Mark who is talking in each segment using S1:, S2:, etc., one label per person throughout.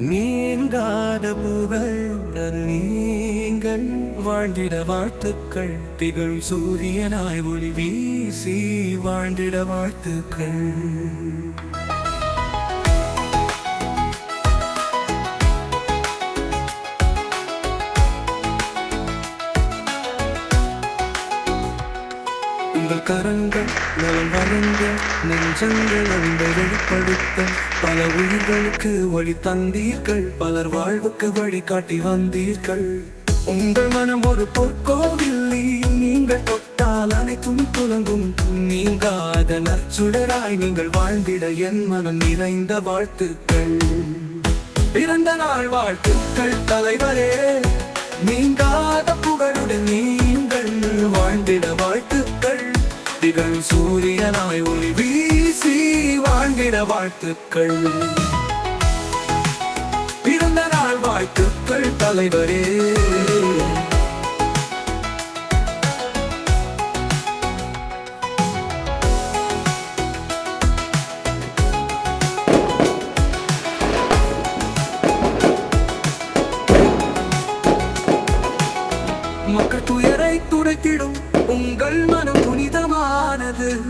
S1: நீங்காத புகழ் நீங்கள் வாழ்ந்திட வாழ்த்துக்கள். திகழ் சூரியனாய் ஒளி வீசி வாழ்ந்திட வாழ்த்துக்கள். உங்கள் கரங்கள் நலம் வழங்க நெஞ்சங்கள் அன்பை வெளிப்படுத்த. பல உயிர்களுக்கு வழி தந்தீர்கள் பலர் வாழ்வுக்கு வழிகாட்டி வந்தீர்கள். உங்கள் மனம் ஒரு பொற்கோவில் நீங்கள் தொட்டால் அனைத்தும் துலங்கும். நீங்காத நற்சுடராய் நீங்கள் வாழ்ந்திட என் மனம் நிறைந்த வாழ்த்துக்கள். பிறந்த நாள் வாழ்த்துக்கள் தலைவரே நீங்காத புகழுடன் நீ வாழ்த்துக்கள். பிறந்த நாள் வாழ்த்துக்கள் தலைவரே. மக்கள் துயரை துடைத்திடும் உங்கள் மனம் புனிதமானது.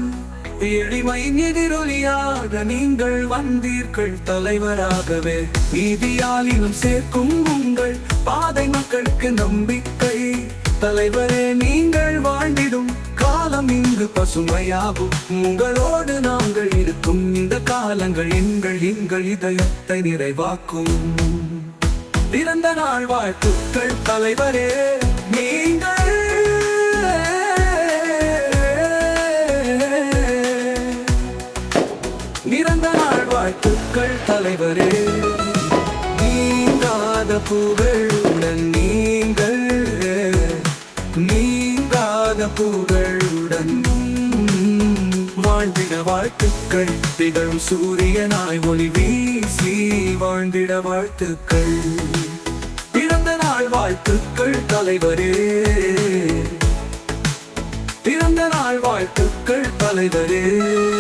S1: எளிமையின் எதிரொலியாக நீங்கள் வந்தீர்கள் தலைவராகவே. நீதியாலிலும் சேர்க்கும் உங்கள் பாதை மக்களுக்கு நம்பிக்கை. தலைவரே நீங்கள் வாழ்ந்திடும் காலம் இங்கு பசுமையாகும். உங்களோடு நாங்கள் இருக்கும் இந்த காலங்கள் எங்கள் எங்கள் இதயத்தை நிறைவாக்கும். பிறந்த நாள் வாழ்த்துக்கள் தலைவரே நீங்கள் நிறந்த நாள் வாழ்த்துக்கள் தலைவரே. நீங்காத புகழுடன் நீங்கள். நீங்காத புகழுடன் வாழ்ந்திட வாழ்த்துக்கள். திகழும் சூரியனாய் ஒளி வீசி வாழ்ந்திட வாழ்த்துக்கள். பிறந்த நாள் வாழ்த்துக்கள் தலைவரே. பிறந்த நாள் வாழ்த்துக்கள் தலைவரே.